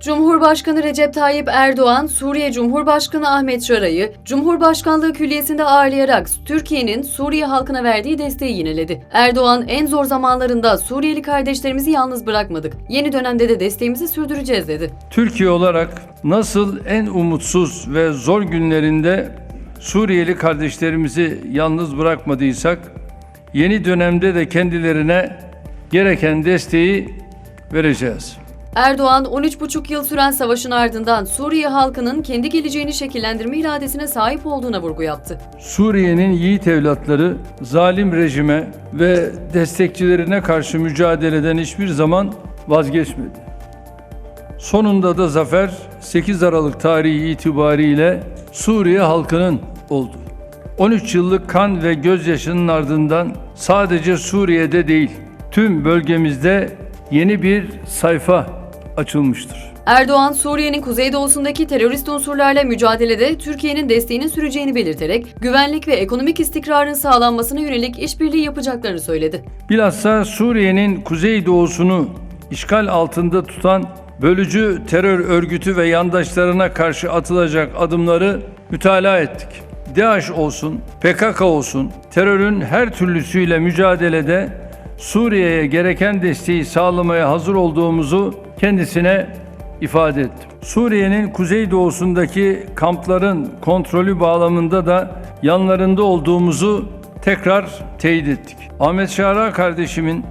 Cumhurbaşkanı Recep Tayyip Erdoğan, Suriye Cumhurbaşkanı Ahmet Şara'yı Cumhurbaşkanlığı Külliyesi'nde ağırlayarak Türkiye'nin Suriye halkına verdiği desteği yineledi. Erdoğan, en zor zamanlarında Suriyeli kardeşlerimizi yalnız bırakmadık. Yeni dönemde de desteğimizi sürdüreceğiz dedi. Türkiye olarak nasıl en umutsuz ve zor günlerinde Suriyeli kardeşlerimizi yalnız bırakmadıysak, yeni dönemde de kendilerine gereken desteği vereceğiz. Erdoğan, 13,5 yıl süren savaşın ardından Suriye halkının kendi geleceğini şekillendirme iradesine sahip olduğuna vurgu yaptı. Suriye'nin yiğit evlatları zalim rejime ve destekçilerine karşı mücadeleden hiçbir zaman vazgeçmedi. Sonunda da zafer 8 Aralık tarihi itibariyle Suriye halkının oldu. 13 yıllık kan ve gözyaşının ardından sadece Suriye'de değil, tüm bölgemizde yeni bir sayfa açılmıştır. Erdoğan, Suriye'nin kuzeydoğusundaki terörist unsurlarla mücadelede Türkiye'nin desteğini süreceğini belirterek güvenlik ve ekonomik istikrarın sağlanmasına yönelik işbirliği yapacaklarını söyledi. Bilhassa Suriye'nin kuzeydoğusunu işgal altında tutan bölücü terör örgütü ve yandaşlarına karşı atılacak adımları mütalaa ettik. DAEŞ olsun, PKK olsun, terörün her türlüsüyle mücadelede Suriye'ye gereken desteği sağlamaya hazır olduğumuzu kendisine ifade ettim. Suriye'nin kuzeydoğusundaki kampların kontrolü bağlamında da yanlarında olduğumuzu tekrar teyit ettik. Ahmet Şara kardeşimin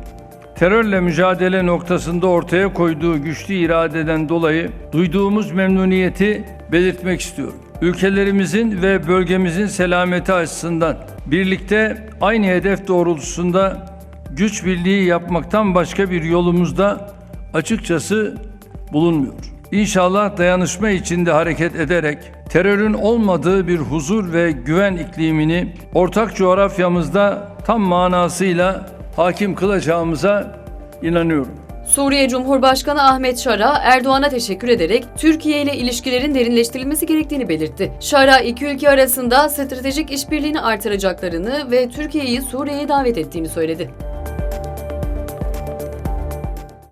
terörle mücadele noktasında ortaya koyduğu güçlü iradeden dolayı duyduğumuz memnuniyeti belirtmek istiyorum. Ülkelerimizin ve bölgemizin selameti açısından birlikte aynı hedef doğrultusunda güç birliği yapmaktan başka bir yolumuzda açıkçası bulunmuyor. İnşallah dayanışma içinde hareket ederek terörün olmadığı bir huzur ve güven iklimini ortak coğrafyamızda tam manasıyla hakim kılacağımıza inanıyorum. Suriye Cumhurbaşkanı Ahmet Şara, Erdoğan'a teşekkür ederek Türkiye ile ilişkilerin derinleştirilmesi gerektiğini belirtti. Şara, iki ülke arasında stratejik işbirliğini artıracaklarını ve Türkiye'yi Suriye'ye davet ettiğini söyledi.